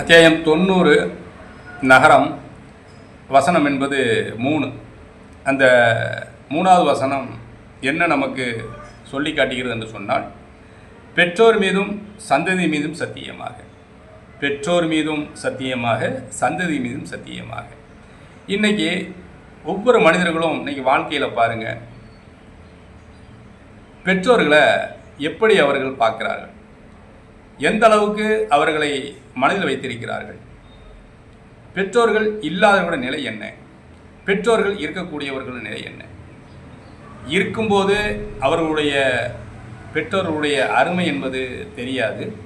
அத்தியாயம் தொண்ணூறு நகரம். வசனம் என்பது மூணு. அந்த மூணாவது வசனம் என்ன நமக்கு சொல்லி காட்டுகிறது என்று சொன்னால் பெற்றோர் மீதும் சந்ததி மீதும் சத்தியமாக. பெற்றோர் மீதும் சத்தியமாக சந்ததி மீதும் சத்தியமாக. இன்னைக்கு ஒவ்வொரு மனிதர்களும் இன்றைக்கி வாழ்க்கையில் பாருங்கள் பெற்றோர்களை எப்படி அவர்கள் பார்க்கிறார்கள்? எந்த அளவுக்கு அவர்களை மனதில் வைத்திருக்கிறார்கள்? பெற்றோர்கள் இல்லாதவர்களோட நிலை என்ன? பெற்றோர்கள் இருக்கக்கூடியவர்களோட நிலை என்ன? இருக்கும்போது அவர்களுடைய பெற்றோர்களுடைய அருமை என்பது தெரியாது.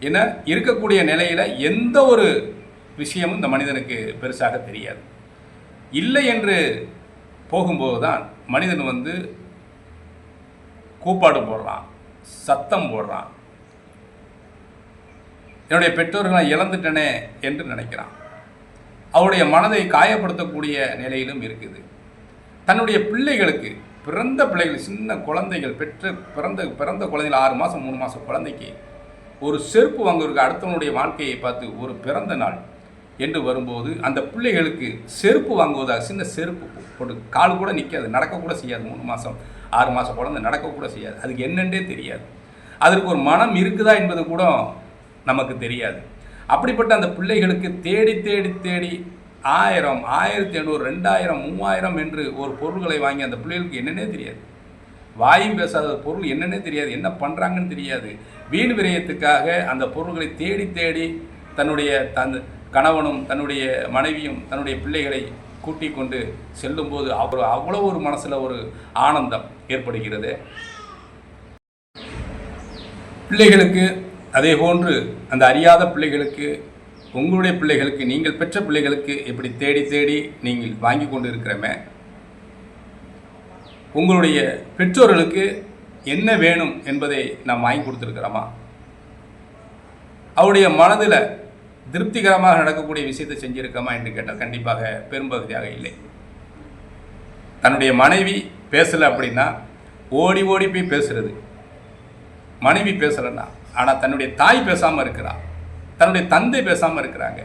ஏன்னா இருக்கக்கூடிய நிலையில் எந்த ஒரு விஷயமும் இந்த மனிதனுக்கு பெருசாக தெரியாது. இல்லை என்று போகும்போது தான் மனிதன் வந்து கூப்பாடு போடுறான் சத்தம் போடுறான் என்னுடைய பெற்றோர்களை இழந்துட்டனே என்று நினைக்கிறான். அவருடைய மனதை காயப்படுத்தக்கூடிய நிலையிலும் இருக்குது. தன்னுடைய பிள்ளைகளுக்கு பிறந்த பிள்ளைகள் சின்ன குழந்தைகள் பெற்ற பிறந்த பிறந்த குழந்தைகள் ஆறு மாதம் மூணு மாதம் குழந்தைக்கு ஒரு செருப்பு வாங்குவதற்கு அடுத்தவனுடைய வாழ்க்கையை பார்த்து ஒரு பிறந்த நாள் என்று வரும்போது அந்த பிள்ளைகளுக்கு செருப்பு வாங்குவதாக சின்ன செருப்பு போட்டு கால் கூட நிற்காது நடக்கக்கூட செய்யாது மூணு மாதம் ஆறு மாதம் குழந்தை நடக்கக்கூட செய்யாது. அதுக்கு என்னென்றே தெரியாது. அதற்கு ஒரு மனம் இருக்குதா என்பது கூட நமக்கு தெரியாது. அப்படிப்பட்ட அந்த பிள்ளைகளுக்கு தேடி தேடி தேடி ஆயிரம் ஆயிரத்தி எண்ணூறு ரெண்டாயிரம் மூவாயிரம் என்று ஒரு பொருள்களை வாங்கி அந்த பிள்ளைகளுக்கு என்னன்னே தெரியாது. வாயும் பேசாத பொருள் என்னன்னே தெரியாது. என்ன பண்ணுறாங்கன்னு தெரியாது. வீண் விரயத்துக்காக அந்த பொருள்களை தேடி தேடி தன்னுடைய தன் கணவனும் தன்னுடைய மனைவியும் தன்னுடைய பிள்ளைகளை கூட்டிக் கொண்டு செல்லும்போது அவர் அவ்வளோ ஒரு மனசில் ஒரு ஆனந்தம் ஏற்படுகிறது. பிள்ளைகளுக்கு அதே போன்று அந்த அறியாத பிள்ளைகளுக்கு உங்களுடைய பிள்ளைகளுக்கு நீங்கள் பெற்ற பிள்ளைகளுக்கு இப்படி தேடி தேடி நீங்கள் வாங்கி கொண்டு இருக்கிறமே உங்களுடைய பெற்றோர்களுக்கு என்ன வேணும் என்பதை நாம் வாங்கி கொடுத்துருக்கிறோமா? அவருடைய மனதில் திருப்திகரமாக நடக்கக்கூடிய விஷயத்தை செஞ்சுருக்கோமா என்று கேட்டால் கண்டிப்பாக பெரும்பகுதியாக இல்லை. தன்னுடைய மனைவி பேசலை அப்படின்னா ஓடி ஓடி போய் பேசுறது. மனைவி பேசலைன்னா ஆனால் தன்னுடைய தாய் பேசாமல் இருக்கிறா. தன்னுடைய தந்தை பேசாமல் இருக்கிறாங்க.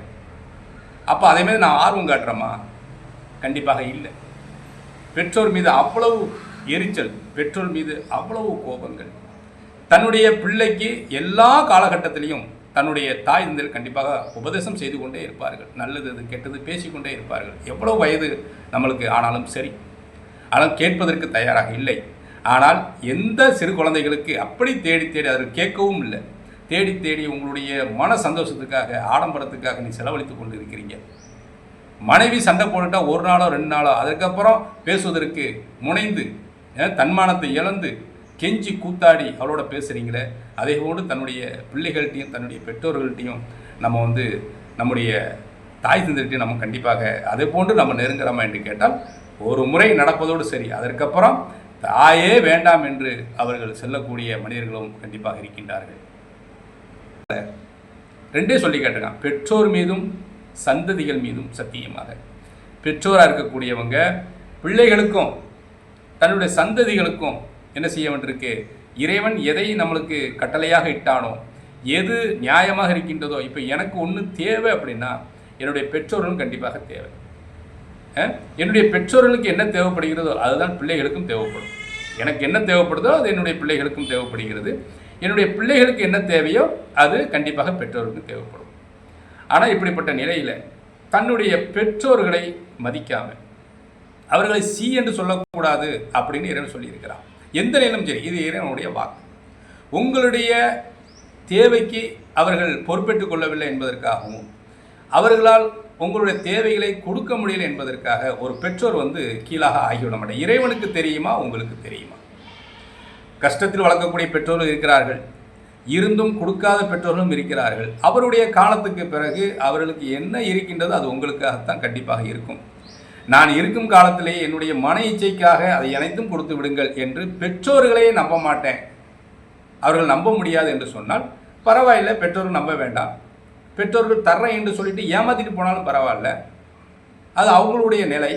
அப்போ அதே மாதிரி நான் ஆர்வம் காட்டுறேமா கண்டிப்பாக இல்லை. பெற்றோர் மீது அவ்வளவு எரிச்சல் பெற்றோர் மீது அவ்வளவு கோபங்கள். தன்னுடைய பிள்ளைக்கு எல்லா காலகட்டத்திலையும் தன்னுடைய தாய் தந்தையர் கண்டிப்பாக உபதேசம் செய்து கொண்டே இருப்பார்கள். நல்லது அது கெட்டது பேசிக்கொண்டே இருப்பார்கள். எவ்வளோ வயது நம்மளுக்கு ஆனாலும் சரி. ஆனால் கேட்பதற்கு தயாராக இல்லை. ஆனால் எந்த சிறு குழந்தைகளுக்கு அப்படி தேடி தேடி அதை கேட்கவும் இல்லை. தேடி தேடி உங்களுடைய மன சந்தோஷத்துக்காக ஆடம்பரத்துக்காக நீ செலவழித்து கொண்டு இருக்கிறீங்க மனைவி சண்டை போட்டுட்டா ஒரு நாளோ ரெண்டு நாளோ அதுக்கப்புறம் பேசுவதற்கு முனைந்து தன்மானத்தை இழந்து கெஞ்சி கூத்தாடி அவளோட பேசுகிறீங்களே அதே போடு தன்னுடைய பிள்ளைகள்கிட்டையும் தன்னுடைய பெற்றோர்கள்ட்டையும் நம்ம வந்து நம்முடைய தாய் தந்தைகிட்டையும் நம்ம கண்டிப்பாக அதே போன்று நம்ம நெருங்குறோமா என்று கேட்டால் ஒரு முறை நடப்பதோடு சரி. அதற்கப்புறம் தாயே வேண்டாம் என்று அவர்கள் செல்லக்கூடிய மனிதர்களும் கண்டிப்பாக இருக்கின்றார்கள். ரெண்டே சொல்லி கேட்டிருக்கான். பெற்றோர் மீதும் சந்ததிகள் மீதும் சத்தியமாக. பெற்றோராக இருக்கக்கூடியவங்க பிள்ளைகளுக்கும் தன்னுடைய சந்ததிகளுக்கும் என்ன செய்ய வேண்டியிருக்கு? இறைவன் எதை நம்மளுக்கு கட்டளையாக இட்டானோ எது நியாயமாக இருக்கின்றதோ இப்போ எனக்கு ஒன்று தேவை அப்படின்னா என்னுடைய பெற்றோர்களும் கண்டிப்பாக தேவை. என்னுடைய பெற்றோர்களுக்கு என்ன தேவைப்படுகிறதோ அதுதான் பிள்ளைகளுக்கும் தேவைப்படும். எனக்கு என்ன தேவைப்படுதோ அது என்னுடைய பிள்ளைகளுக்கும் தேவைப்படுகிறது. என்னுடைய பிள்ளைகளுக்கு என்ன தேவையோ அது கண்டிப்பாக பெற்றோருக்கும் தேவைப்படும். ஆனால் இப்படிப்பட்ட நிலையில் தன்னுடைய பெற்றோர்களை மதிக்காமல் அவர்களை சி என்று சொல்லக்கூடாது அப்படின்னு இறைவன் சொல்லியிருக்கிறான். எந்த நிலையிலும் சரி இது இறைவனுடைய வாக்கு. உங்களுடைய தேவைக்கு அவர்கள் பொறுப்பேற்றுக் கொள்ளவில்லை என்பதற்காகவும் அவர்களால் உங்களுடைய தேவைகளை கொடுக்க முடியல என்பதற்காக ஒரு பெற்றோர் வந்து கீழாக ஆகிவிட மாட்டார். இறைவனுக்கு தெரியுமா? உங்களுக்கு தெரியுமா? கஷ்டத்தில் வளர்க்கக்கூடிய பெற்றோர்கள் இருக்கிறார்கள். இருந்தும் கொடுக்காத பெற்றோர்களும் இருக்கிறார்கள். அவருடைய காலத்துக்கு பிறகு அவர்களுக்கு என்ன இருக்கின்றதோ அது உங்களுக்காகத்தான் கண்டிப்பாக இருக்கும். நான் இருக்கும் காலத்திலேயே என்னுடைய மன இச்சைக்காக அதை அனைத்தும் கொடுத்து விடுங்கள் என்று பெற்றோர்களே நம்ப மாட்டேன். அவர்கள் நம்ப முடியாது என்று சொன்னால் பரவாயில்லை பெற்றோர்கள் நம்ப வேண்டாம். பெற்றோர்கள் தர்றேன் என்று சொல்லிட்டு ஏமாத்திட்டு போனாலும் பரவாயில்ல. அது அவங்களுடைய நிலை.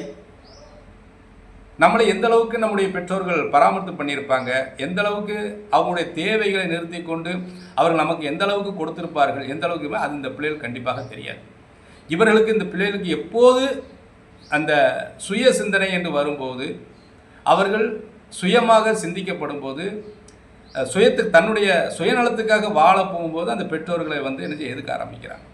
நம்மளை எந்த அளவுக்கு நம்முடைய பெற்றோர்கள் பராமரித்து பண்ணியிருப்பாங்க எந்த அளவுக்கு அவங்களுடைய தேவைகளை நிறுத்தி கொண்டு அவர்கள் நமக்கு எந்த அளவுக்கு கொடுத்திருப்பார்கள் எந்த அளவுக்கு அது இந்த பிள்ளைகள் கண்டிப்பாக தெரியாது. இவர்களுக்கு இந்த பிள்ளைகளுக்கு எப்போது அந்த சுய சிந்தனை என்று வரும்போது அவர்கள் சுயமாக சிந்திக்கப்படும் போது சுயத்துக்கு தன்னுடைய சுயநலத்துக்காக வாழ போகும்போது அந்த பெற்றோர்களை வந்து என்ன செய்ய எதுக்க ஆரம்பிக்கிறாங்க.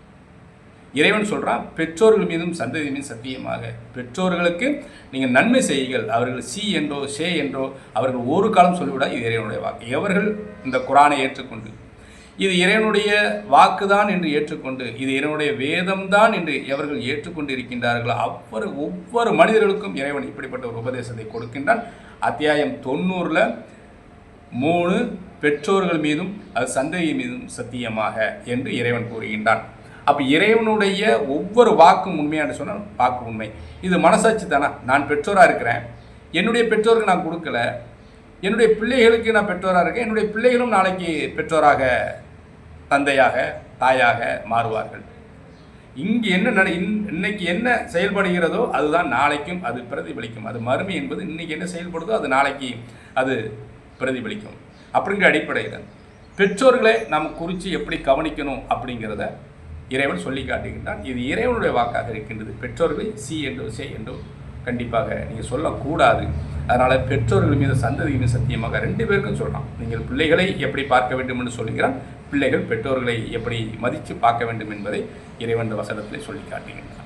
இறைவன் சொல்கிறான் பெற்றோர்கள் மீதும் சந்ததி மீதும் சத்தியமாக. பெற்றோர்களுக்கு நீங்கள் நன்மை செய்யுங்கள். அவர்கள் சி என்றோ சே என்றோ அவர்கள் ஒரு காலம் சொல்லிவிடா இது இறைவனுடைய வாக்கு. எவர்கள் இந்த குரானை ஏற்றுக்கொண்டு இது இறைவனுடைய வாக்குதான் என்று ஏற்றுக்கொண்டு இது இறைவனுடைய வேதம்தான் என்று எவர்கள் ஏற்றுக்கொண்டு இருக்கின்றார்களோ அவ்வொரு ஒவ்வொரு மனிதர்களுக்கும் இறைவன் இப்படிப்பட்ட ஒரு உபதேசத்தை கொடுக்கின்றான். அத்தியாயம் தொண்ணூறில் மூணு பெற்றோர்கள் மீதும் அது சந்ததியின் மீதும் சத்தியமாக என்று இறைவன் கூறுகின்றான். அப்போ இறைவனுடைய ஒவ்வொரு வாக்கும் உண்மையான சொன்னால் வாக்கு உண்மை. இது மனசாட்சி தானா? நான் பெற்றோராக இருக்கிறேன். என்னுடைய பெற்றோருக்கு நான் கொடுக்கல. என்னுடைய பிள்ளைகளுக்கு நான் பெற்றோராக இருக்கேன். என்னுடைய பிள்ளைகளும் நாளைக்கு பெற்றோராக தந்தையாக தாயாக மாறுவார்கள். இங்கு என்ன நட இன்னைக்கு என்ன செயல்படுகிறதோ அதுதான் நாளைக்கும் அது பிரதிபலிக்கும். அது மறுமை என்பது இன்னைக்கு என்ன செயல்படுதோ அது நாளைக்கு அது பிரதிபலிக்கும். அப்படிங்கிற அடிப்படையில் பெற்றோர்களை நாம் குறித்து எப்படி கவனிக்கணும் அப்படிங்கிறத இறைவன் சொல்லி காட்டுகின்றான். இது இறைவனுடைய வாக்காக இருக்கின்றது. பெற்றோர்களை சி என்றோ சே என்றோ கண்டிப்பாக நீங்கள் சொல்லக்கூடாது. அதனால் பெற்றோர்கள் மீது சந்ததி மீது சத்தியமாக ரெண்டு பேருக்கும் சொல்கிறான் நீங்கள் பிள்ளைகளை எப்படி பார்க்க வேண்டும் என்று சொல்லுகிறான். பிள்ளைகள் பெற்றோர்களை எப்படி மதித்து பார்க்க வேண்டும் என்பதை இறைவன் வசனத்தில் சொல்லி காட்டுகின்றான்.